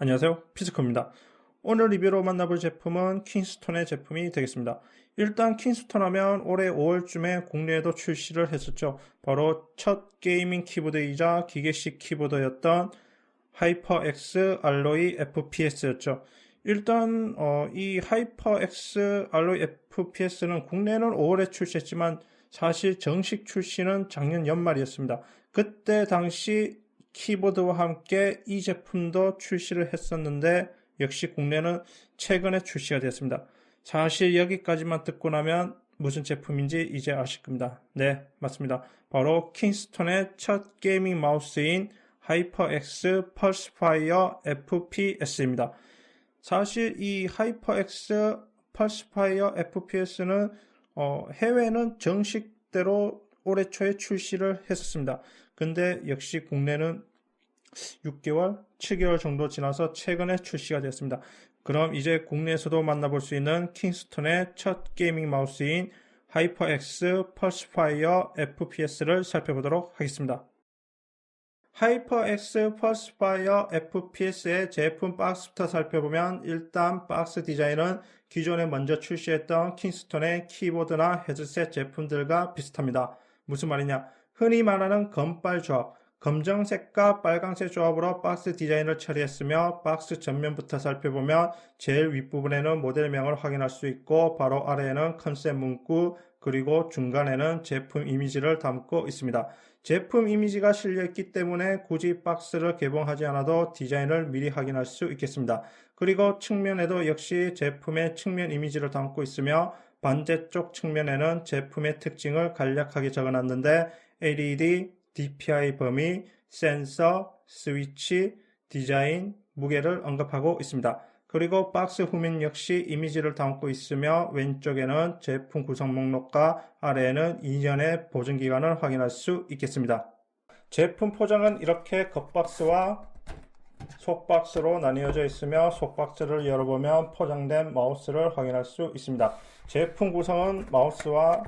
안녕하세요. 피스코입니다. 오늘 리뷰로 만나볼 제품은 킹스톤의 제품이 되겠습니다. 일단 킹스톤 하면 올해 5월쯤에 국내에도 출시를 했었죠. 바로 첫 게이밍 키보드이자 기계식 키보드였던 하이퍼X 알로이 FPS였죠. 일단 어, 이 하이퍼X 알로이 FPS는 국내는 5월에 출시했지만 사실 정식 출시는 작년 연말이었습니다. 그때 당시 키보드와 함께 이 제품도 출시를 했었는데 역시 국내는 최근에 출시가 되었습니다. 사실 여기까지만 듣고 나면 무슨 제품인지 이제 아실 겁니다. 네, 맞습니다. 바로 킹스톤의 첫 게이밍 마우스인 하이퍼X 펄스파이어 FPS입니다. 사실 이 하이퍼X 펄스파이어 FPS는 어, 해외는 정식대로 올해 초에 출시를 했었습니다. 근데 역시 국내는 6개월, 7개월 정도 지나서 최근에 출시가 되었습니다. 그럼 이제 국내에서도 만나볼 수 있는 킹스톤의 첫 게이밍 마우스인 하이퍼X 펄스파이어 FPS를 살펴보도록 하겠습니다. 하이퍼X 펄스파이어 FPS의 제품 박스부터 살펴보면 일단 박스 디자인은 기존에 먼저 출시했던 킹스톤의 키보드나 헤드셋 제품들과 비슷합니다. 무슨 말이냐? 흔히 말하는 검빨 조합, 검정색과 빨강색 조합으로 박스 디자인을 처리했으며 박스 전면부터 살펴보면 제일 윗부분에는 모델명을 확인할 수 있고 바로 아래에는 컨셉 문구 그리고 중간에는 제품 이미지를 담고 있습니다. 제품 이미지가 실려있기 때문에 굳이 박스를 개봉하지 않아도 디자인을 미리 확인할 수 있겠습니다. 그리고 측면에도 역시 제품의 측면 이미지를 담고 있으며 반대쪽 측면에는 제품의 특징을 간략하게 적어놨는데 LED, DPI 범위, 센서, 스위치, 디자인, 무게를 언급하고 있습니다. 그리고 박스 후면 역시 이미지를 담고 있으며 왼쪽에는 제품 구성 목록과 아래에는 2년의 보증기간을 확인할 수 있겠습니다. 제품 포장은 이렇게 겉박스와 속박스로 나뉘어져 있으며 속박스를 열어보면 포장된 마우스를 확인할 수 있습니다. 제품 구성은 마우스와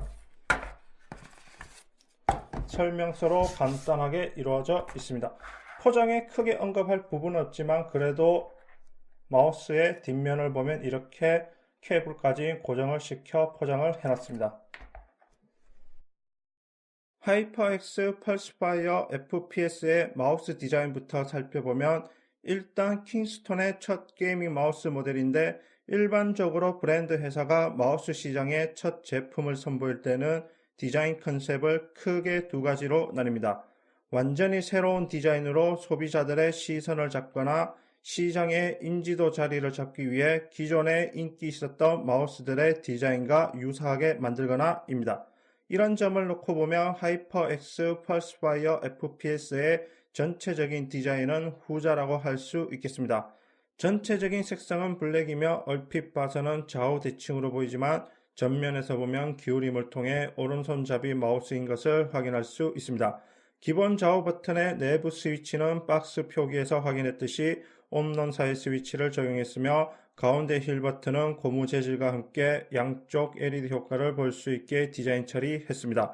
설명서로 간단하게 이루어져 있습니다. 포장에 크게 언급할 부분은 없지만 그래도 마우스의 뒷면을 보면 이렇게 케이블까지 고정을 시켜 포장을 해놨습니다. 하이퍼X 펄스파이어 FPS의 마우스 디자인부터 살펴보면 일단 킹스톤의 첫 게이밍 마우스 모델인데 일반적으로 브랜드 회사가 마우스 시장에 첫 제품을 선보일 때는 디자인 컨셉을 크게 두 가지로 나뉩니다. 완전히 새로운 디자인으로 소비자들의 시선을 잡거나 시장의 인지도 자리를 잡기 위해 기존에 인기 있었던 마우스들의 디자인과 유사하게 만들거나 입니다. 이런 점을 놓고 보면 하이퍼X 펄스파이어 FPS의 전체적인 디자인은 후자라고 할 수 있겠습니다. 전체적인 색상은 블랙이며 얼핏 봐서는 좌우 대칭으로 보이지만 전면에서 보면 기울임을 통해 오른손잡이 마우스인 것을 확인할 수 있습니다. 기본 좌우 버튼의 내부 스위치는 박스 표기에서 확인했듯이 옴넌사이 스위치를 적용했으며 가운데 힐 버튼은 고무 재질과 함께 양쪽 LED 효과를 볼 수 있게 디자인 처리했습니다.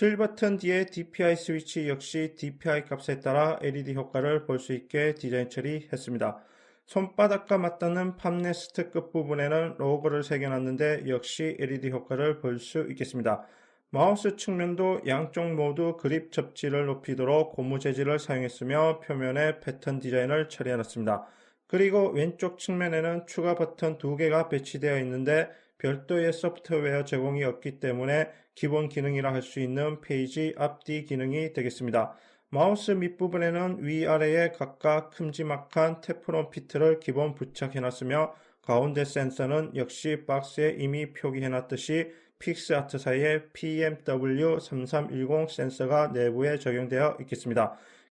힐 버튼 뒤에 DPI 스위치 역시 DPI 값에 따라 LED 효과를 볼 수 있게 디자인 처리했습니다. 손바닥과 맞닿는 팜네스트 끝부분에는 로고를 새겨놨는데 역시 LED 효과를 볼 수 있겠습니다. 마우스 측면도 양쪽 모두 그립 접지를 높이도록 고무 재질을 사용했으며 표면에 패턴 디자인을 처리해놨습니다. 그리고 왼쪽 측면에는 추가 버튼 두 개가 배치되어 있는데 별도의 소프트웨어 제공이 없기 때문에 기본 기능이라 할 수 있는 페이지 앞뒤 기능이 되겠습니다. 마우스 밑부분에는 위아래에 각각 큼지막한 테프론 피트를 기본 부착해놨으며 가운데 센서는 역시 박스에 이미 표기해놨듯이 픽스아트 사이에 PMW3310 센서가 내부에 적용되어 있겠습니다.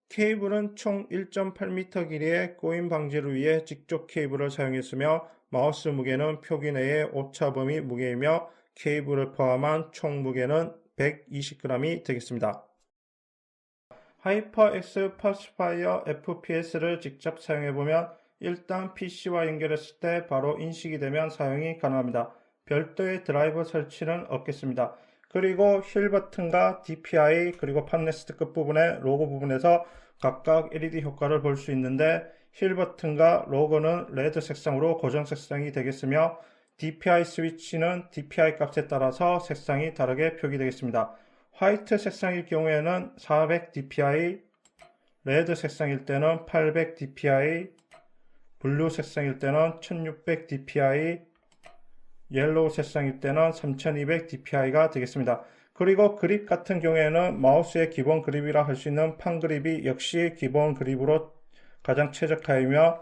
케이블은 총 1.8m 길이의 꼬임 방지를 위해 직접 케이블을 사용했으며 마우스 무게는 표기 내의 오차 범위 무게이며 케이블을 포함한 총 무게는 120g이 되겠습니다. 하이퍼X 펄스파이어 FPS를 직접 사용해보면 일단 PC와 연결했을 때 바로 인식이 되면 사용이 가능합니다. 별도의 드라이버 설치는 없겠습니다. 그리고 힐 버튼과 DPI 그리고 팟네스트 끝부분의 로고 부분에서 각각 LED 효과를 볼 수 있는데 힐 버튼과 로고는 레드 색상으로 고정 색상이 되겠으며 DPI 스위치는 DPI 값에 따라서 색상이 다르게 표기되겠습니다. 화이트 색상일 경우에는 400 DPI, 레드 색상일 때는 800 DPI, 블루 색상일 때는 1600 DPI, 옐로우 색상일 때는 3200 DPI가 되겠습니다. 그리고 그립 같은 경우에는 마우스의 기본 그립이라 할 수 있는 판 그립이 역시 기본 그립으로 가장 최적화이며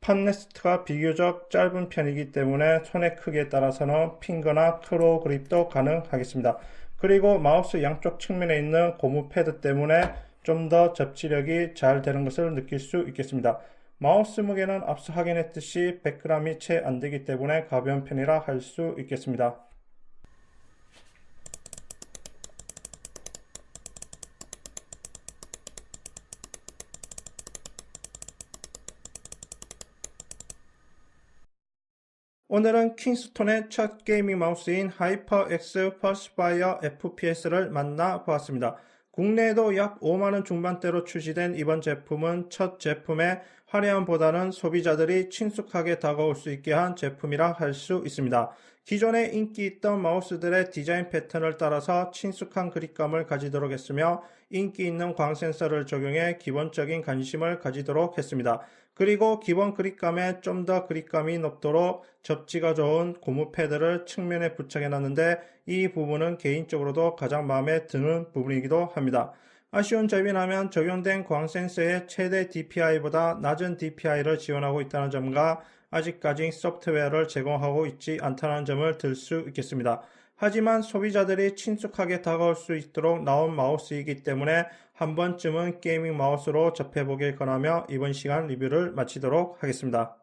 판 레스트가 비교적 짧은 편이기 때문에 손의 크기에 따라서는 핑거나 크로 그립도 가능하겠습니다. 그리고 마우스 양쪽 측면에 있는 고무 패드 때문에 좀 더 접지력이 잘 되는 것을 느낄 수 있겠습니다. 마우스 무게는 앞서 확인했듯이 100g이 채 안 되기 때문에 가벼운 편이라 할 수 있겠습니다. 오늘은 킹스톤의 첫 게이밍 마우스인 하이퍼X 펄스파이어 FPS를 만나보았습니다. 국내에도 약 5만원 중반대로 출시된 이번 제품은 첫 제품의 화려함보다는 소비자들이 친숙하게 다가올 수 있게 한 제품이라 할 수 있습니다. 기존에 인기 있던 마우스들의 디자인 패턴을 따라서 친숙한 그립감을 가지도록 했으며 인기 있는 광 센서를 적용해 기본적인 관심을 가지도록 했습니다. 그리고 기본 그립감에 좀 더 그립감이 높도록 접지가 좋은 고무 패드를 측면에 부착해 놨는데 이 부분은 개인적으로도 가장 마음에 드는 부분이기도 합니다. 아쉬운 점이 라면 적용된 광 센서의 최대 DPI보다 낮은 DPI를 지원하고 있다는 점과 아직까지 소프트웨어를 제공하고 있지 않다는 점을 들 수 있겠습니다. 하지만 소비자들이 친숙하게 다가올 수 있도록 나온 마우스이기 때문에 한 번쯤은 게이밍 마우스로 접해보길 권하며 이번 시간 리뷰를 마치도록 하겠습니다.